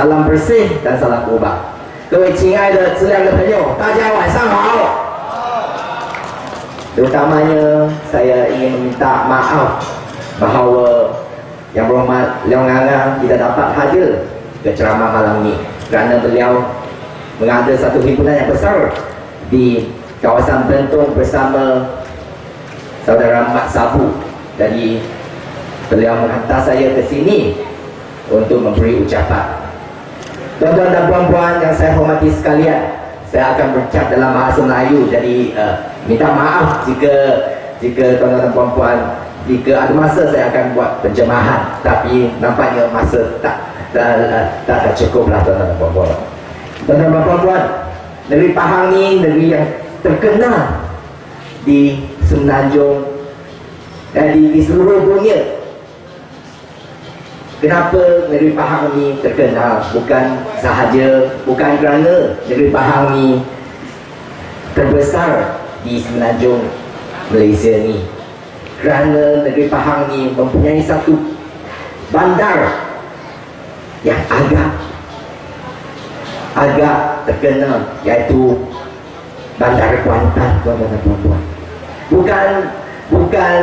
salam bersih dan salam ubah. 各位亲爱的质量的朋友，大家晚上好。Terutamanya saya ingin meminta maaf bahawa yang berhormat Leong Angang tidak dapat hadir ke ceramah malam ini kerana beliau mengada satu himpunan yang besar di kawasan Bentong bersama saudara Mat Sabu. Jadi beliau menghantar saya ke sini untuk memberi ucapan. Tuan-tuan dan puan-puan yang saya hormati sekalian, saya akan berucap dalam bahasa Melayu. Jadi uh, minta maaf jika jika tuan-tuan dan puan-puan jika ada masa saya akan buat penjemahan. Tapi nampaknya masa tak tak, tak, tak cukup lah tuan-tuan dan puan-puan. Tuan-tuan dan puan-puan negeri Pahang ni negeri yang terkenal di Semenanjung dan di, di seluruh dunia kenapa negeri Pahang ni terkenal? Bukan sahaja bukan kerana negeri Pahang ni terbesar di Semenanjung Malaysia ni. Kerana negeri Pahang ni mempunyai satu bandar yang agak agak terkenal iaitu bandar Kuantan tuan-tuan dan puan-puan. Bukan bukan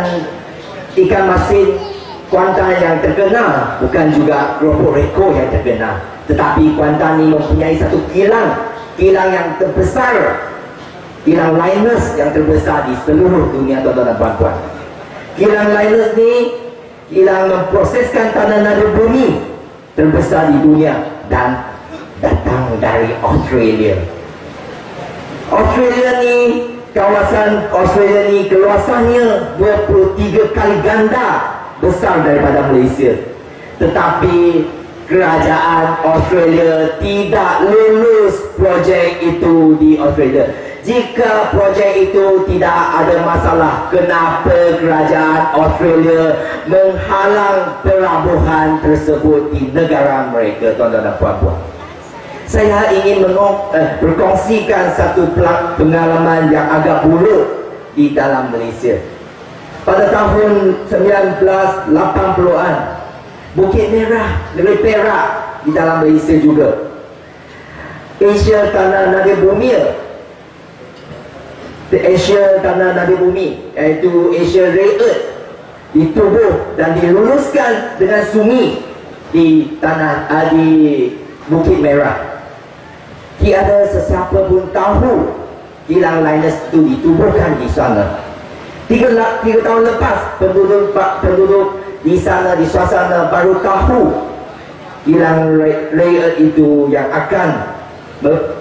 ikan masin Kuantan yang terkenal bukan juga keropok reko yang terkenal tetapi Kuantan ni mempunyai satu kilang kilang yang terbesar kilang Linus yang terbesar di seluruh dunia tuan-tuan dan puan-puan. Kilang Linus ni kilang memproseskan tanah nada bumi terbesar di dunia dan datang dari Australia. Australia ni kawasan Australia ni keluasannya 23 kali ganda besar daripada Malaysia. Tetapi kerajaan Australia tidak lulus projek itu di Australia. Jika projek itu tidak ada masalah kenapa kerajaan Australia menghalang pelabuhan tersebut di negara mereka tuan-tuan dan puan-puan? Saya ingin mengong, eh, berkongsikan satu pengalaman yang agak buruk di dalam Malaysia pada tahun 1980-an Bukit Merah, negeri Perak di dalam Malaysia juga Asia Tanah Nadia Bumi Asia tanah nadi bumi iaitu Asia Rare Earth ditubuh dan diluluskan dengan sungi di tanah uh, di Bukit Merah. Tiada sesiapa pun tahu kilang Linus itu ditubuhkan di sana. Tiga, tiga tahun lepas penduduk penduduk di sana di suasana baru tahu kilang Rare Earth itu yang akan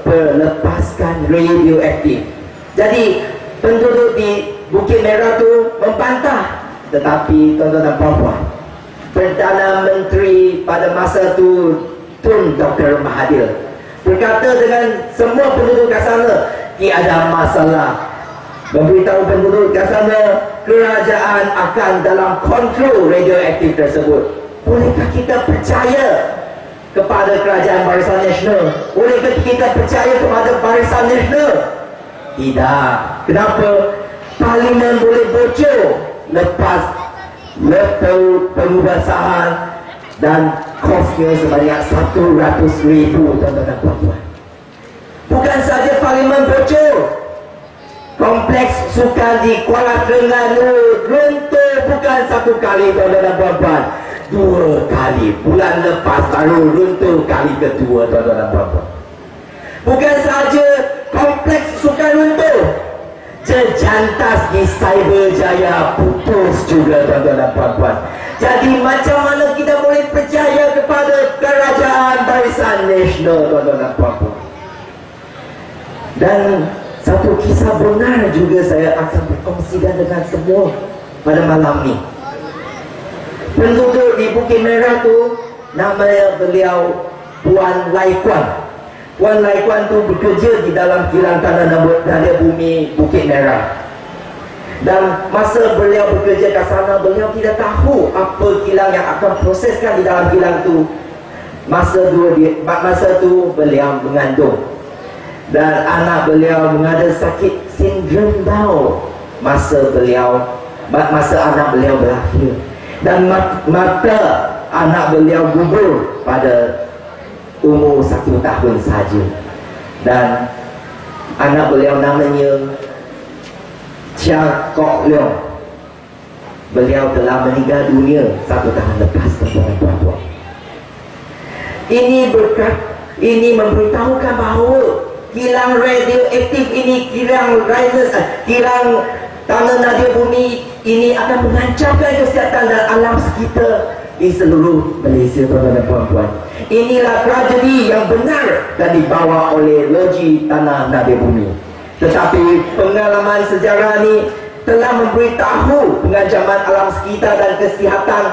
melepaskan radioaktif jadi penduduk di Bukit Merah tu membantah Tetapi tuan-tuan dan puan-puan Perdana Menteri pada masa tu Tun Dr. Mahathir Berkata dengan semua penduduk kat sana Tiada masalah Memberitahu penduduk kat sana Kerajaan akan dalam kontrol radioaktif tersebut Bolehkah kita percaya kepada kerajaan Barisan Nasional? Bolehkah kita percaya kepada Barisan Nasional? Tidak. Kenapa? Parlimen boleh bocor lepas lepas pengubahan dan kosnya sebanyak 100 ribu tuan-tuan dan puan-puan. Bukan saja parlimen bocor. Kompleks sukan di Kuala Terengganu runtuh bukan satu kali tuan-tuan dan puan-puan. Dua kali. Bulan lepas baru runtuh kali kedua tuan-tuan dan puan-puan. Bukan saja kompleks sukan runtuh Jejantas di Cyberjaya putus juga tuan-tuan dan puan-puan Jadi macam mana kita boleh percaya kepada kerajaan barisan nasional tuan-tuan dan puan-puan Dan satu kisah benar juga saya akan berkongsikan dengan semua pada malam ni Penduduk di Bukit Merah tu Namanya beliau Puan Lai Kuan Puan Lai Kuan tu bekerja di dalam kilang tanah dada bumi Bukit Merah. Dan masa beliau bekerja ke sana, beliau tidak tahu apa kilang yang akan proseskan di dalam kilang tu. Masa tu, masa tu beliau mengandung. Dan anak beliau mengada sakit sindrom Down masa beliau masa anak beliau berlahir. Dan mata anak beliau gugur pada umur satu tahun saja. Dan anak beliau namanya Chia Kok Leong. Beliau telah meninggal dunia satu tahun lepas tuan-tuan ini berkat ini memberitahukan bahawa kilang radioaktif ini kilang rises kilang tanah nadia bumi ini akan mengancamkan kesihatan dan alam sekitar di seluruh Malaysia tuan-tuan dan puan-puan. Inilah tragedi yang benar dan dibawa oleh logi tanah nabi bumi. Tetapi pengalaman sejarah ini telah memberitahu pengajaman alam sekitar dan kesihatan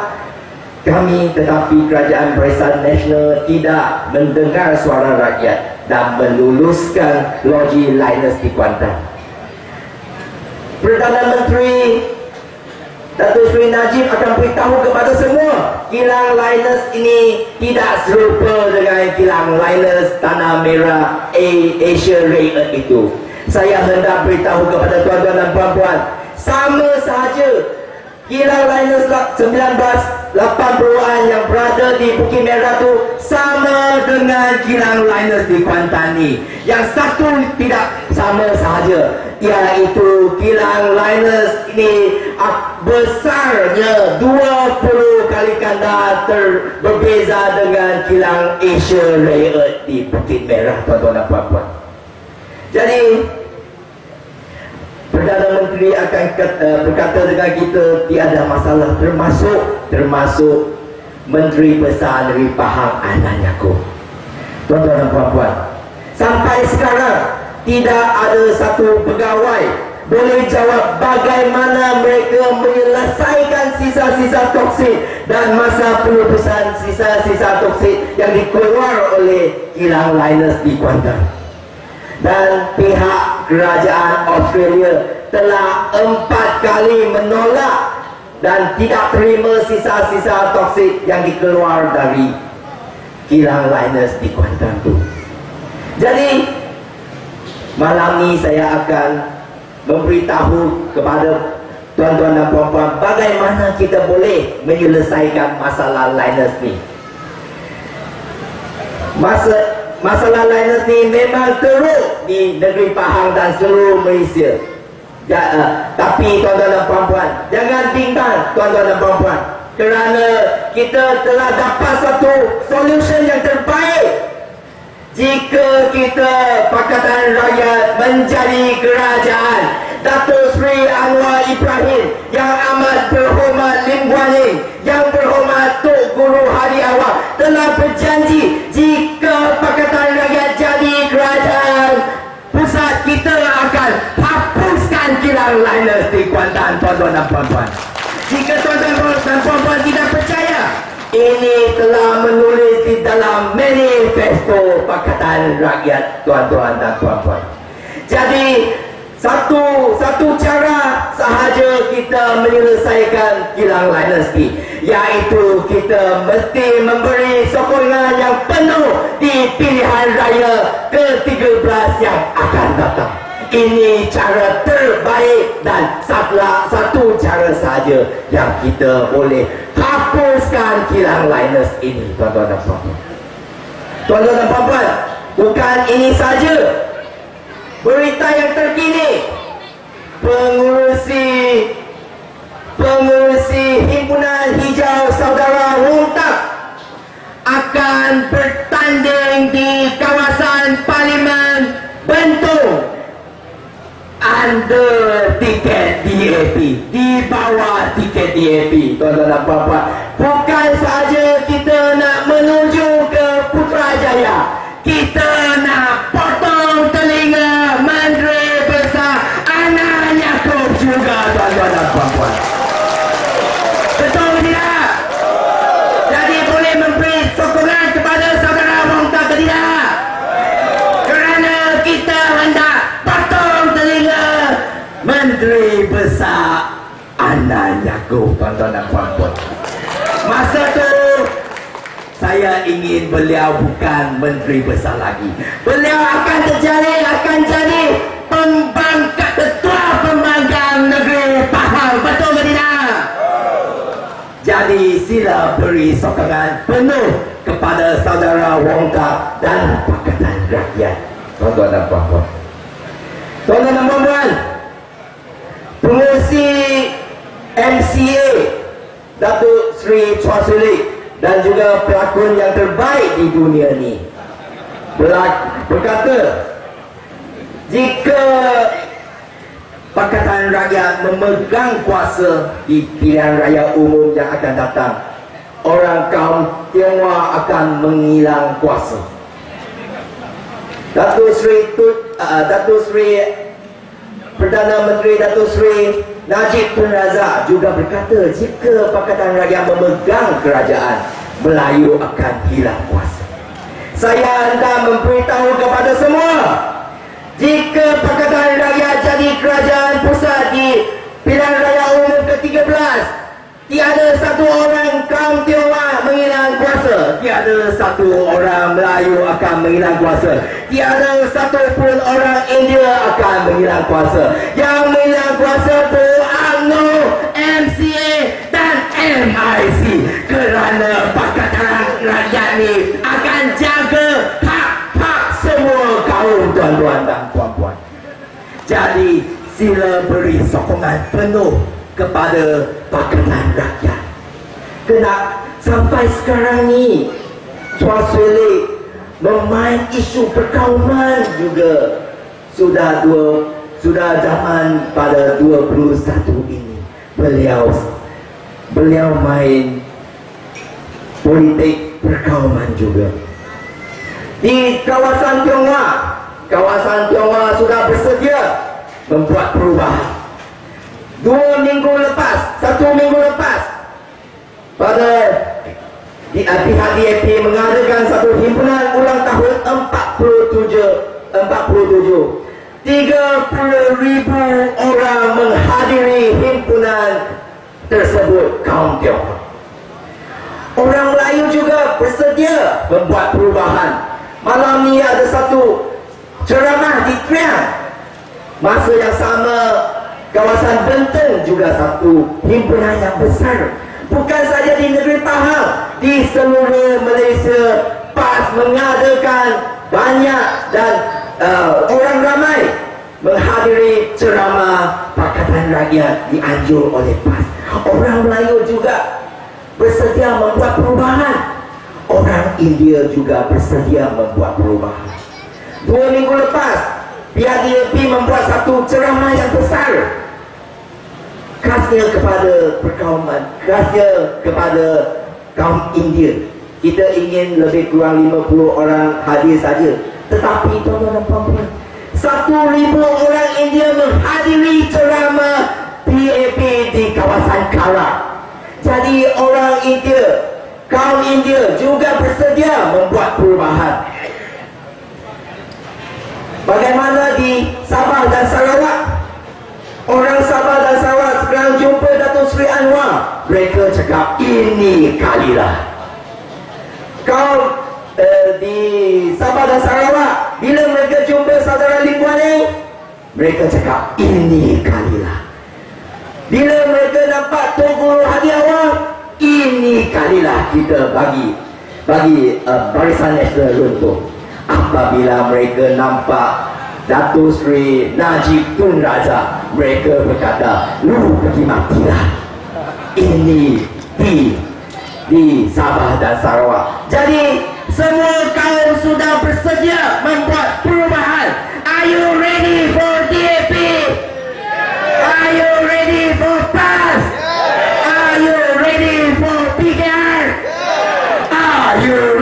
kami tetapi kerajaan Barisan Nasional tidak mendengar suara rakyat dan meluluskan logi Linus di Kuantan. Perdana Menteri Datuk Seri Najib akan beritahu kepada semua kilang Linus ini tidak serupa dengan kilang Linus Tanah Merah A Asia Ray itu. Saya hendak beritahu kepada tuan-tuan dan puan-puan, sama sahaja kilang Linus 1980-an yang berada di Bukit Merah tu sama dengan kilang Linus di Kuantan ni. Yang satu tidak sama sahaja iaitu kilang Linus ini besarnya 20 kali ganda ter berbeza dengan kilang Asia Rare di Bukit Merah tuan-tuan dan puan-puan. Jadi Perdana Menteri akan kata, berkata dengan kita tiada masalah termasuk termasuk Menteri Besar dari Pahang Ananyaku. Tuan-tuan dan puan-puan, sampai sekarang tidak ada satu pegawai boleh jawab bagaimana mereka menyelesaikan sisa-sisa toksik dan masa pelupusan sisa-sisa toksik yang dikeluar oleh kilang Linus di Kuantan. Dan pihak kerajaan Australia telah empat kali menolak dan tidak terima sisa-sisa toksik yang dikeluar dari kilang Linus di Kuantan itu. Jadi, Malam ini saya akan memberitahu kepada tuan-tuan dan puan-puan bagaimana kita boleh menyelesaikan masalah Linus ni. Masa masalah Linus ni memang teruk di negeri Pahang dan seluruh Malaysia. Ja, uh, tapi tuan-tuan dan puan-puan, jangan bimbang tuan-tuan dan puan-puan. Kerana kita telah dapat satu solution yang terbaik jika kita Pakatan Rakyat menjadi kerajaan Datuk Seri Anwar Ibrahim yang amat berhormat Lim Guan Yin yang berhormat Awal telah berjanji jika Pakatan Rakyat jadi kerajaan pusat kita akan hapuskan kilang liners di Kuantan tuan-tuan dan puan-puan jika tuan-tuan dan puan-puan tidak percaya ini telah menulis di dalam manifesto Pakatan Rakyat tuan-tuan dan puan-puan. Jadi satu satu cara sahaja kita menyelesaikan kilang dinasti iaitu kita mesti memberi sokongan yang penuh di pilihan raya ke-13 yang akan datang. Ini cara terbaik dan satu, satu cara saja yang kita boleh hapuskan kilang Linus ini tuan-tuan dan puan-puan tuan-tuan dan puan-puan bukan ini saja berita yang terkini. Pengurusi pengurusi himpunan hijau saudara Runtak akan bertanding di kawasan parlimen Bentung under tiket DAP di bawah tiket DAP tuan-tuan dan puan-puan bukan saja Anda Yaakob tuan-tuan dan puan-puan Masa tu saya ingin beliau bukan Menteri Besar lagi Beliau akan terjadi, akan jadi pembangkang ketua pembangkang negeri Pahang Betul tidak? Jadi sila beri sokongan penuh kepada saudara Wongka dan Pakatan Rakyat. Tuan-tuan dan puan-puan. Tuan-tuan dan puan-puan, pengurusi MCA Datuk Sri Chua Sulik dan juga pelakon yang terbaik di dunia ini berkata jika Pakatan Rakyat memegang kuasa di pilihan raya umum yang akan datang orang kaum Tionghoa akan menghilang kuasa. Datuk Sri Tut, uh, Datuk Sri Perdana Menteri Datuk Sri Najib Tun Razak juga berkata jika Pakatan Rakyat memegang kerajaan Melayu akan hilang kuasa. Saya hendak memberitahu kepada semua jika Pakatan Rakyat jadi kerajaan pusat di pilihan raya umum ke-13 tiada satu orang kaum Tionghoa menghilang kuasa. Tiada satu orang Melayu akan menghilang kuasa. Tiada satu pun orang India akan menghilang kuasa. Yang menghilang kuasa itu UMNO, MCA dan MIC kerana Pakatan Rakyat ni akan jaga hak-hak semua kaum tuan-tuan dan puan-puan. Jadi sila beri sokongan penuh kepada Pakatan Rakyat. Kena sampai sekarang ni Chua Swee memain isu perkauman juga. Sudah dua sudah zaman pada 21 ini beliau beliau main politik perkauman juga. Di kawasan Tionghoa kawasan Tionghoa sudah bersedia membuat perubahan dua minggu lepas satu minggu lepas pada di pihak DAP mengadakan satu himpunan ulang tahun 47 47 30 ribu orang menghadiri himpunan tersebut kaum Tionghoa orang Melayu juga bersedia membuat perubahan. Malam ni ada satu ceramah di Triang masa yang sama kawasan Benteng juga satu himpunan yang besar bukan saja di negeri Pahang di seluruh Malaysia PAS mengadakan banyak dan uh, orang ramai menghadiri ceramah Pakatan Rakyat dianjur oleh PAS orang Melayu juga bersedia membuat perubahan orang India juga bersedia membuat perubahan. Dua minggu lepas, PRDAP membuat satu ceramah yang besar. Khasnya kepada perkauman, khasnya kepada kaum India. Kita ingin lebih kurang 50 orang hadir saja. Tetapi tuan-tuan dan puan-puan, satu ribu orang India menghadiri ceramah PAP di kawasan Kara. Jadi orang India kaum India juga bersedia membuat perubahan. Bagaimana di Sabah dan Sarawak? Orang Sabah dan Sarawak sekarang jumpa Datuk Seri Anwar. Mereka cakap, ini kalilah. Kau uh, di Sabah dan Sarawak, bila mereka jumpa saudara Limbuan mereka cakap, ini kalilah. Bila mereka nampak Tunggul Hadiawang, ini kalilah kita bagi bagi uh, barisan nasional runtuh apabila mereka nampak Datuk Sri Najib Tun Raja mereka berkata lu pergi matilah ini di di Sabah dan Sarawak. Jadi semua kaum sudah bersedia membuat perubahan. Are you ready for DAP are you ready for PAS kerajaan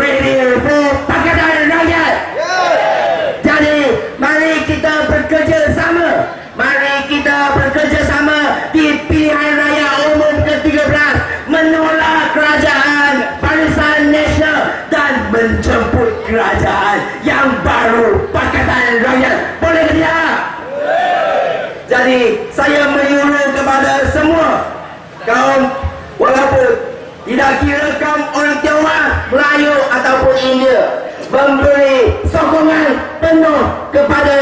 tidak kira kaum orang Tionghoa, Melayu ataupun India memberi sokongan penuh kepada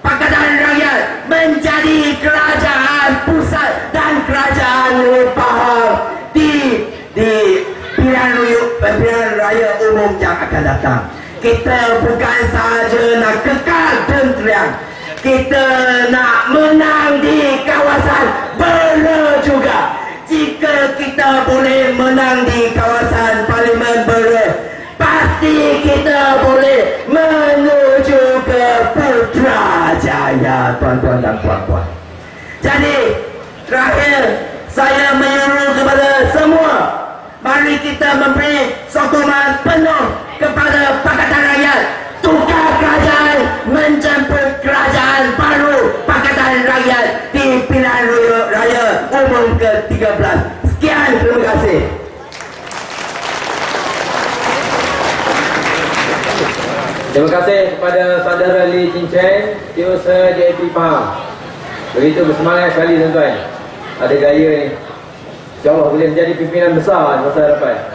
Pakatan Rakyat menjadi kerajaan pusat dan kerajaan lepahal di di pilihan raya, pilihan raya umum yang akan datang. Kita bukan sahaja nak kekal tentrian. Kita nak menang di kawasan bela juga. Jika kita boleh menang di kawasan Parlimen Bela, pasti kita boleh menuju ke Putrajaya, tuan-tuan dan puan-puan. Jadi, terakhir saya menyuruh kepada semua mari kita memberi sokongan penuh kepada Terima kasih kepada saudara Lee Chin Chen, Tiosa JP Pahang. Begitu bersemangat sekali tuan-tuan. Ada gaya ni. InsyaAllah boleh menjadi pimpinan besar masa depan